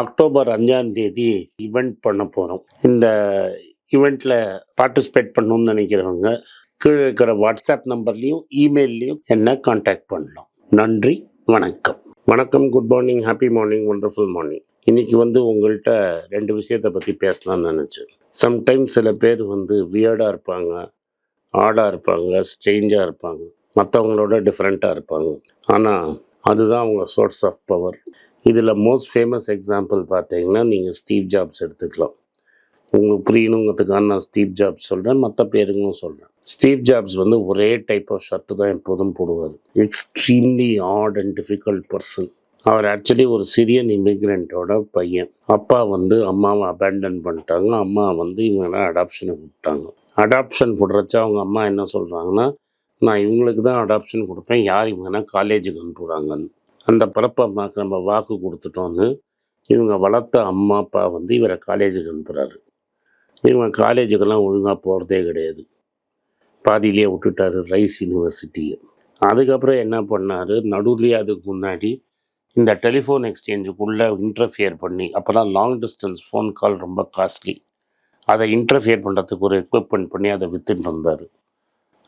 October அஞ்சாம் தேதி event பண்ண போகிறோம் இந்த ஈவெண்ட்டில் பார்ட்டிசிபேட் பண்ணணும்னு நினைக்கிறவங்க கீழே இருக்கிற வாட்ஸ்அப் நம்பர்லேயும் இமெயில்லையும் என்ன காண்டாக்ட் பண்ணலாம். நன்றி வணக்கம். வணக்கம் good morning happy morning wonderful morning இன்னைக்கு வந்து உங்கள்கிட்ட ரெண்டு விஷயத்தை பற்றி பேசலாம்னு நினச்சேன். சம்டைம்ஸ் சில பேர் வந்து வியர்டாக இருப்பாங்க ஆடாக இருப்பாங்க ஸ்ட்ரேஞ்சாக இருப்பாங்க. மற்றவங்களோட டிஃப்ரெண்ட்டாக இருப்பாங்க. ஆனால் அதுதான் அவங்க சோர்ஸ் ஆஃப் பவர் இதில் மோஸ்ட் ஃபேமஸ் எக்ஸாம்பிள் பார்த்தீங்கன்னா நீங்கள் ஸ்டீவ் ஜாப்ஸ் எடுத்துக்கலாம். உங்களுக்கு புரியணுங்கிறதுக்காக நான் ஸ்டீவ் ஜாப்ஸ் சொல்கிறேன் மற்ற பேருங்களும் சொல்கிறேன் ஸ்டீவ் ஜாப்ஸ் வந்து ஒரே டைப் ஆஃப் ஷர்ட்டு தான் எப்போதும் போடுவார். Extremely odd and difficult person our actually ஒரு சிரியன் இமிக்ரெண்ட்டோட பையன். அப்பா வந்து அம்மாவை அபேண்டன் பண்ணிட்டாங்க. அம்மா வந்து இவங்களை அடாப்ஷனை விட்டாங்க. அடாப்ஷன் கொடுறச்ச அவங்க அம்மா என்ன சொல்கிறாங்கன்னா நான் இவங்களுக்கு தான் அடாப்ஷன் கொடுப்பேன். யார் இவங்கன்னா காலேஜுக்கு அனுப்புகிறாங்கன்னு அந்த பிறப்பு நம்ம வாக்கு கொடுத்துட்டோன்னு இவங்க வளர்த்த அம்மா அப்பா வந்து இவரை காலேஜுக்கு அனுப்புகிறாரு இவங்க காலேஜுக்கெல்லாம் ஒழுங்காக போகிறதே கிடையாது. பாதியிலே விட்டுட்டாரு ரைஸ் யூனிவர்சிட்டியை. அதுக்கப்புறம் என்ன பண்ணார்? நடுவுலேயே அதுக்கு முன்னாடி இந்த டெலிஃபோன் எக்ஸ்சேஞ்சுக்குள்ளே இன்டர்ஃபியர் பண்ணி அப்போல்லாம் லாங் டிஸ்டன்ஸ் ஃபோன் கால் ரொம்ப காஸ்ட்லி அதை இன்டர்ஃபியர் பண்ணுறதுக்கு ஒரு எக்யூப்மெண்ட் பண்ணி அதை வித்துட்டு இருந்தார்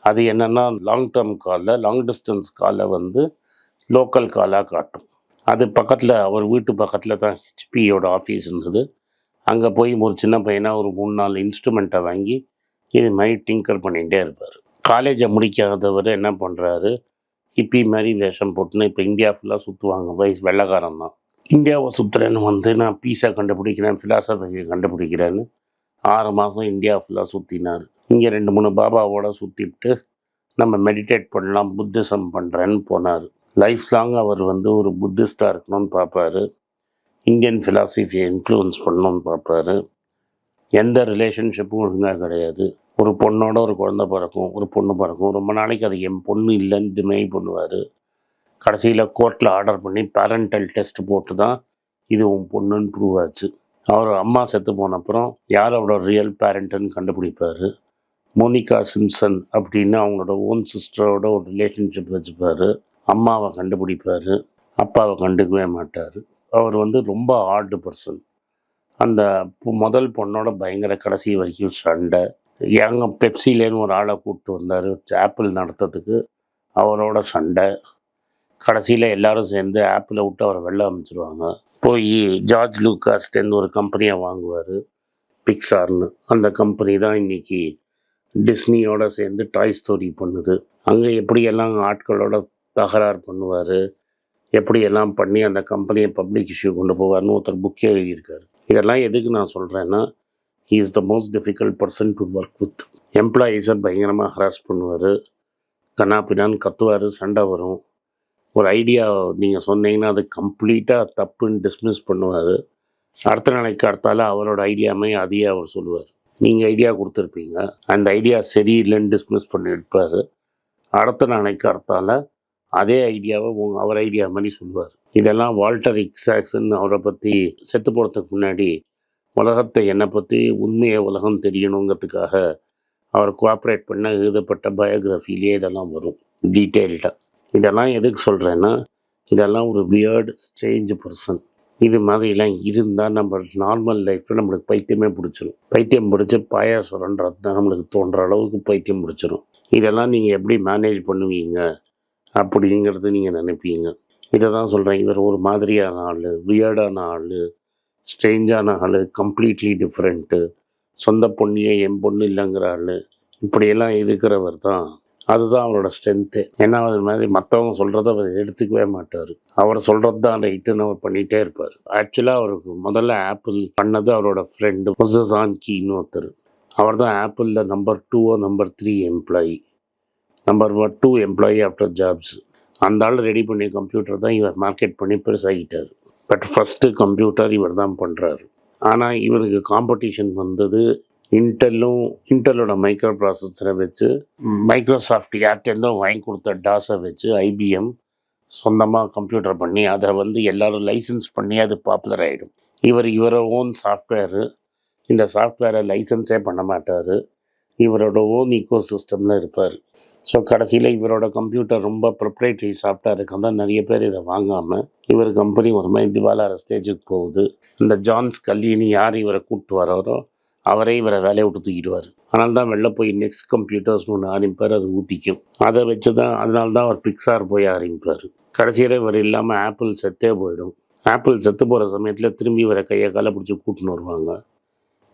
அது என்னென்னா லாங் டேர்ம் காலில் லாங் டிஸ்டன்ஸ் காலை வந்து லோக்கல் காலாக காட்டும். அது பக்கத்தில் அவர் வீட்டு பக்கத்தில் தான் ஹெச்பியோட ஆஃபீஸ் இருந்தது. அங்கே போய் ஒரு சின்ன பையனாக ஒரு மூணு நாலு இன்ஸ்ட்ருமெண்ட்டை வாங்கி இது மாதிரி டிங்கர் பண்ணிகிட்டே இருப்பார். காலேஜை முடிக்காதவர் என்ன பண்ணுறாரு ஹிப்பி மாதிரி வேஷம் போட்டுன்னு இப்போ இந்தியா ஃபுல்லாக சுற்றுவாங்க வயசு வெள்ளைக்காரன் தான். இந்தியாவை சுற்றுறேன்னு வந்து நான் பீஸை கண்டுபிடிக்கிறேன் ஃபிலாசபியை கண்டுபிடிக்கிறேன்னு ஆறு மாதம் இந்தியா ஃபுல்லாக சுற்றினார் இங்கே ரெண்டு மூணு பாபாவோட சுற்றிட்டு நம்ம மெடிடேட் பண்ணலாம் புத்திசம் பண்ணுறேன்னு போனார். லைஃப் லாங் அவர் வந்து ஒரு புத்திஸ்டாக இருக்கணும்னு பார்ப்பாரு இந்தியன் ஃபிலாசபியை இன்ஃப்ளூயன்ஸ் பண்ணணும்னு பார்ப்பாரு எந்த ரிலேஷன்ஷிப்பும் ஒழுங்காக கிடையாது. ஒரு பொண்ணோட ஒரு குழந்தை பிறக்கும் ஒரு பொண்ணு பிறக்கும். ரொம்ப நாளைக்கு அது என் பொண்ணு இல்லைன்னு டிமை பண்ணுவார். கடைசியில் கோர்ட்டில் ஆர்டர் பண்ணி பேரண்டல் டெஸ்ட் போட்டு தான் இது உன் பொண்ணுன்னு ப்ரூவ் ஆச்சு. அவர் அம்மா செத்து போன அப்புறம் யார் அவரோட ரியல் பேரண்ட்டுன்னு கண்டுபிடிப்பார். மோனிகா சிம்சன் அப்படின்னு அவங்களோட ஓன் சிஸ்டரோட ஒரு ரிலேஷன்ஷிப் வச்சுப்பார். அம்மாவை கண்டுபிடிப்பார் அப்பாவை கண்டுக்கவே மாட்டார். அவர் வந்து ரொம்ப ஆர்டு பர்சன் அந்த முதல் பொண்ணோட பயங்கர கடைசி வரைக்கும் சண்டை. எங்க பெப்சிலேன்னு ஒரு ஆளை கூப்பிட்டு வந்தார். ஆப்பிள் நடத்துறதுக்கு அவரோட சண்டை. கடைசியில் எல்லாரும் சேர்ந்து ஆப்பிளை விட்டு அவரை வெளில அமைச்சிருவாங்க. போய் ஜார்ஜ் லூக்காஸ்டேருந்து ஒரு கம்பெனியை வாங்குவார் பிக்சார்னு அந்த கம்பெனி தான் இன்னைக்கு டிஸ்னியோட சேர்ந்து டாய் ஸ்டோரி பண்ணுது. அங்கே எப்படியெல்லாம் ஆட்களோட தகராறு பண்ணுவார். எப்படியெல்லாம் பண்ணி அந்த கம்பெனியை பப்ளிக் இஷ்யூ கொண்டு போவார்னு ஒருத்தர் புக்கே எழுதியிருக்காரு. இதெல்லாம் எதுக்கு நான் சொல்கிறேன்னா he is the most difficult person to work with எம்ப்ளாயீஸை பயங்கரமாக ஹராஸ் பண்ணுவார். கண்ணாப்பினான்னு கத்துவார் சண்டை வரும். ஒரு ஐடியா நீங்கள் சொன்னீங்கன்னா அது கம்ப்ளீட்டாக தப்புன்னு டிஸ்மிஸ் பண்ணுவார். அடுத்த நாளைக்கு அடுத்தால அவரோட ஐடியாமே அதையே அவர் சொல்லுவார். நீங்கள் ஐடியா கொடுத்துருப்பீங்க. அந்த ஐடியா சரியில்லைன்னு டிஸ்மிஸ் பண்ணி எடுப்பார் அடுத்த நாளைக்கு அடுத்தால அதே ஐடியாவை உங்க அவர் ஐடியா மாதிரி சொல்லுவார். இதெல்லாம் வால்டர் இக்ஸாக்சன் அவரை பற்றி செத்து போகிறதுக்கு முன்னாடி உலகத்தை என்னை பற்றி உண்மையை உலகம் தெரியணுங்கிறதுக்காக அவர் கோஆப்ரேட் பண்ண எழுதப்பட்ட பயோகிராஃபிலேயே இதெல்லாம் வரும் டீட்டெயில்டாக இதெல்லாம் எதுக்கு சொல்கிறேன்னா இதெல்லாம் ஒரு வியர்டு ஸ்ட்ரேஞ்ச் பர்சன் இது மாதிரிலாம் இருந்தால் நம்ம நார்மல் லைஃப்பில் நம்மளுக்கு பைத்தியமே பிடிச்சிரும். பைத்தியம் பிடிச்சி பாயாசுரன்றது தான் நம்மளுக்கு தோன்ற அளவுக்கு பைத்தியம் பிடிச்சிரும். இதெல்லாம் நீங்கள் எப்படி மேனேஜ் பண்ணுவீங்க? அப்படிங்கிறது நீங்கள் நினைப்பீங்க. இதை தான் சொல்கிறேன் இவர் ஒரு மாதிரியான ஆள் வியர்டான ஆள் ஸ்ட்ரேஞ்சான ஆள் கம்ப்ளீட்லி டிஃப்ரெண்ட்டு சொந்த பொண்ணியே என் பொண்ணு இல்லைங்கிற ஆள். இப்படியெல்லாம் இருக்கிறவர் தான். அதுதான் அவரோட ஸ்ட்ரென்த்து ஏன்னா அது மாதிரி மற்றவங்க சொல்கிறத அவர் எடுத்துக்கவே மாட்டார். அவர் சொல்கிறது தான் ரைட்டுன்னு அவர் பண்ணிகிட்டே இருப்பார். ஆக்சுவலாக அவருக்கு முதல்ல ஆப்பிள் பண்ணது அவரோட ஃப்ரெண்டு மொசசான் கீன்னு ஒருத்தர். அவர் தான் ஆப்பிளில் number டூவோ number three employee number one two employee after Jobs அந்த ஆள் ரெடி பண்ணி கம்ப்யூட்டர் தான் இவர் மார்க்கெட் பண்ணி பெருசாகிட்டார். பட் ஃபஸ்ட்டு கம்ப்யூட்டர் இவர் தான் பண்ணுறாரு ஆனால் இவருக்கு காம்படிஷன் வந்தது இன்டெல்லும் இன்டெல்லோட மைக்ரோ ப்ராசஸரை வச்சு மைக்ரோசாஃப்ட் ஏர்டெல்லும் வாங்கி கொடுத்த டாஸை வச்சு ஐபிஎம் சொந்தமாக கம்ப்யூட்டர் பண்ணி அதை வந்து எல்லோரும் லைசன்ஸ் பண்ணி அது பாப்புலர் ஆகிடும் இவர் இவரோட ஓன் சாஃப்ட்வேரு இந்த சாஃப்ட்வேரை லைசன்ஸே பண்ண மாட்டார். இவரோட ஓன் ஈகோ சிஸ்டமில் இருப்பார். ஸோ கடைசியில் இவரோட கம்ப்யூட்டர் ரொம்ப ப்ரொப்ரேட்டரி சாஃப்ட்வேர் இருக்கா நிறைய பேர் இதை வாங்காமல் இவர் கம்பெனி ஒரு மாதிரி திவாலார ஸ்டேஜுக்கு போகுது. இந்த ஜான்ஸ் கல்லின்னு யார் இவரை கூப்பிட்டு வராரோ அவரே இவரை வேலையை விட்டு தூக்கிடுவார். அதனால தான் வெளில போய் நெக்ஸ்ட் கம்ப்யூட்டர்ஸ்னு ஒன்று ஆரம்பிப்பார் அது ஊற்றிக்கும் அதை வச்சு தான் அதனால தான் அவர் பிக்சார் போய் ஆரம்பிப்பார். கடைசியில் இவர் இல்லாமல் ஆப்பிள் செத்தே போயிடும். ஆப்பிள் செத்து போகிற சமயத்தில் திரும்பி இவரை கையை காலை பிடிச்சி கூட்டின்னு வருவாங்க.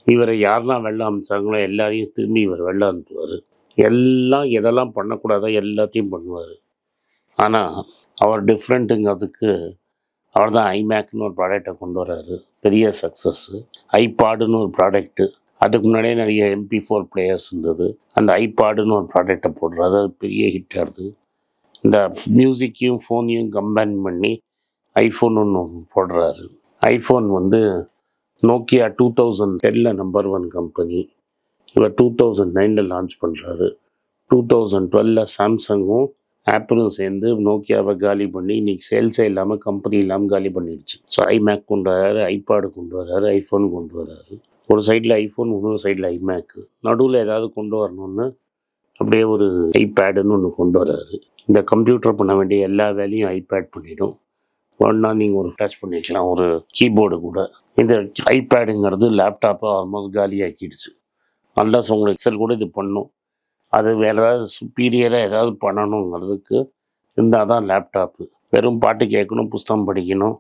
இவரை யாரெல்லாம் வெளில அனுப்பிச்சாங்களோ எல்லாரையும் திரும்பி இவர் வெளில அனுப்புவார். எல்லாம் எதெல்லாம் பண்ணக்கூடாதோ எல்லாத்தையும் பண்ணுவார். ஆனால் அவர் டிஃப்ரெண்ட்டுங்கிறதுக்கு அவர் தான் ஐமேக்னு ஒரு ப்ராடக்டை கொண்டு வர்றாரு. பெரிய சக்ஸஸ்ஸு ஐபாடுன்னு ஒரு ப்ராடக்ட்டு அதுக்கு முன்னாடியே நிறைய எம்பி ஃபோர் பிளேயர்ஸ் இருந்தது. அந்த ஐபாடுன்னு ஒரு ப்ராடக்டை போடுறாரு. அது பெரிய ஹிட் ஆகுது இந்த மியூசிக்கையும் ஃபோனையும் கம்பைன் பண்ணி ஐஃபோன் ஒன்று போடுறாரு. ஐஃபோன் வந்து நோக்கியா டூ தௌசண்ட் டெல்ல நம்பர் ஒன் கம்பெனி இவர் டூ தௌசண்ட் நைனில் லான்ச் பண்ணுறாரு டூ தௌசண்ட் டுவெலில் சாம்சங்கும் ஆப்பிளும் சேர்ந்து நோக்கியாவை காலி பண்ணி இன்னைக்கு சேல்ஸே இல்லாமல் கம்பெனி இல்லாமல் காலி பண்ணிடுச்சு. ஸோ ஐமேக் கொண்டு வராரு ஐபேடு கொண்டு வராரு ஐஃபோன் கொண்டு வராரு. ஒரு சைடில் ஐஃபோன் இன்னொரு சைடில் ஐமேக்கு நடுவில் ஏதாவது கொண்டு வரணும்னு அப்படியே ஒரு ஐபேடுன்னு ஒன்று கொண்டு வராரு. இந்த கம்ப்யூட்டர் பண்ண வேண்டிய எல்லா வேலையும் ஐபேட் பண்ணிடும். ஒன்னா நீங்கள் ஒரு டச் பண்ணிக்கலாம் ஒரு கீபோர்டு கூட. இந்த ஐபேடுங்கிறது லேப்டாப்பை ஆல்மோஸ்ட் காலியாக்கிடுச்சு. அல்லாஸ் உங்களுக்கு எக்ஸல் கூட இது பண்ணும். அது வேறு ஏதாவது சுப்பீரியராக ஏதாவது பண்ணணுங்கிறதுக்கு இருந்தால் தான் லேப்டாப்பு வெறும் பாட்டு கேட்கணும் புஸ்தகம் படிக்கணும்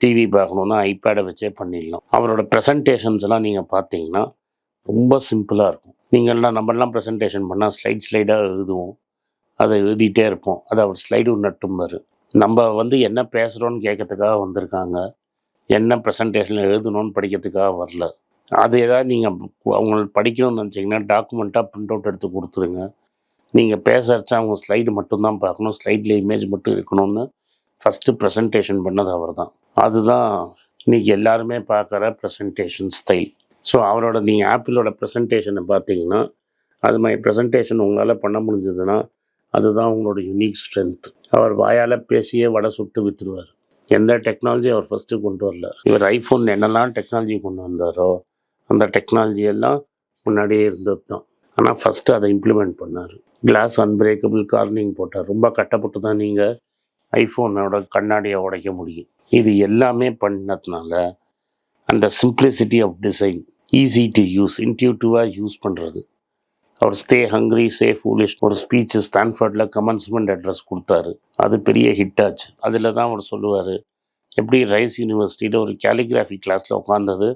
டிவி பார்க்கணுன்னா ஐபேடை வச்சே பண்ணிடலாம். அவரோட ப்ரெசன்டேஷன்ஸ் எல்லாம் நீங்கள் பார்த்தீங்கன்னா ரொம்ப சிம்பிளாக இருக்கும். நீங்கள்லாம் நம்மளாம் ப்ரெசன்டேஷன் பண்ணால் ஸ்லைட் ஸ்லைடாக எழுதுவோம். அதை எழுதிட்டே இருப்போம். அது அவர் ஸ்லைடு நட்டும் வரும் நம்ம வந்து என்ன பேசுகிறோன்னு கேட்கறதுக்காக வந்திருக்காங்க. என்ன ப்ரெசன்டேஷனில் எழுதணும்னு படிக்கிறதுக்காக வரல. அது ஏதாவது நீங்கள் அவங்களுக்கு படிக்கணும்னு நினச்சிங்கன்னா டாக்குமெண்ட்டாக பிரிண்ட் அவுட் எடுத்து கொடுத்துருங்க. நீங்கள் பேசறச்சா அவங்க ஸ்லைடு மட்டும்தான் பார்க்கணும். ஸ்லைடில் இமேஜ் மட்டும் இருக்கணும்னு ஃபஸ்ட்டு ப்ரெசன்டேஷன் பண்ணது அவர் தான் அதுதான் இன்றைக்கி எல்லாருமே பார்க்குற ப்ரெசன்டேஷன் ஸ்டைல் ஸோ அவரோட நீங்கள் ஆப்பிளோட ப்ரெசன்டேஷனை பார்த்தீங்கன்னா அது மாதிரி ப்ரெசன்டேஷன் உங்களால் பண்ண முடிஞ்சதுன்னா அதுதான் உங்களோட யூனிக் ஸ்ட்ரென்த் அவர் வாயால் பேசியே வடை சுட்டு விற்றுருவார் எந்த டெக்னாலஜி அவர் ஃபஸ்ட்டு கொண்டு வரல. இவர் ஐஃபோன் என்னெல்லாம் டெக்னாலஜி கொண்டு வந்தாரோ அந்த டெக்னாலஜி எல்லாம் முன்னாடியே இருந்தது தான் ஆனால் ஃபஸ்ட்டு அதை இம்ப்ளிமெண்ட் பண்ணார். கிளாஸ் அன்பிரேக்கபிள் கார்னிங் போட்டார். ரொம்ப கட்டப்பட்டு தான் நீங்கள் ஐஃபோனோட கண்ணாடியை உடைக்க முடியும். இது எல்லாமே பண்ணதுனால அந்த simplicity of design easy to use இன்ட்யூட்டிவாக use பண்ணுறது அவர் ஸ்டே ஹங்க்ரி சே ஃபூலிஷ் ஒரு ஸ்பீச் ஸ்டான்ஃபர்டில் கமன்ஸ்மெண்ட் அட்ரஸ் கொடுத்தாரு. அது பெரிய ஹிட் ஆச்சு. அதில் தான் அவர் சொல்லுவார் எப்படி ரைஸ் யூனிவர்சிட்டியில் ஒரு கேலிகிராஃபி கிளாஸில் உட்காந்தது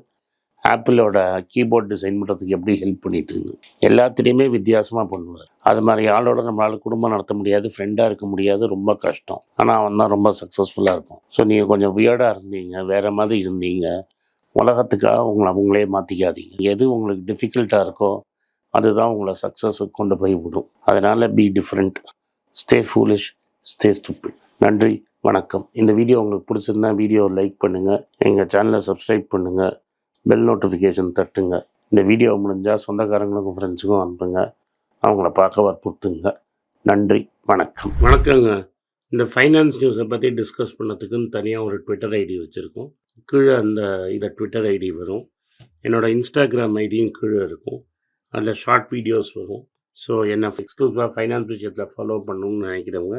ஆப்பிளோட கீபோர்ட் டிசைன் பண்ணுறதுக்கு எப்படி ஹெல்ப் பண்ணிட்டுன்னு. எல்லாத்துலேயுமே வித்தியாசமாக பண்ணுவார். அது மாதிரி ஆளோட நம்மளால் குடும்பம் நடத்த முடியாது ஃப்ரெண்டாக இருக்க முடியாது ரொம்ப கஷ்டம். ஆனால் அவன் தான் ரொம்ப சக்ஸஸ்ஃபுல்லாக இருக்கும் ஸோ நீங்கள் கொஞ்சம் வியர்டாக இருந்தீங்க வேறு மாதிரி இருந்தீங்க உலகத்துக்காக உங்களை அவங்களே மாற்றிக்காதீங்க எது உங்களுக்கு டிஃபிகல்ட்டாக இருக்கோ அதுதான் உங்களை சக்ஸஸுக்கு கொண்டு போய் விடும். அதனால் be different stay foolish stay stupid நன்றி வணக்கம். இந்த வீடியோ உங்களுக்கு பிடிச்சிருந்தா வீடியோ லைக் பண்ணுங்கள் எங்கள் சேனலை சப்ஸ்கிரைப் பண்ணுங்கள் பெல் நோட்டிஃபிகேஷன் தட்டுங்க. இந்த வீடியோ முடிஞ்சால் சொந்தக்காரங்களுக்கும் ஃப்ரெண்ட்ஸுக்கும் அனுப்புங்க. அவங்கள பார்க்க வற்புறுத்துங்க. நன்றி வணக்கம். வணக்கங்க. இந்த ஃபைனான்ஸ் நியூஸை பற்றி டிஸ்கஸ் பண்ணதுக்குன்னு தனியாக ஒரு ட்விட்டர் ஐடி வச்சுருக்கோம். கீழே அந்த இதை ட்விட்டர் ஐடி வரும். என்னோடய இன்ஸ்டாகிராம் ஐடியும் கீழே இருக்கும். அதில் ஷார்ட் வீடியோஸ் வரும். ஸோ என்ன எக்ஸ்க்ளூசிவாக ஃபைனான்ஸ் விஷயத்தில் ஃபாலோ பண்ணணும்னு நினைக்கிறவங்க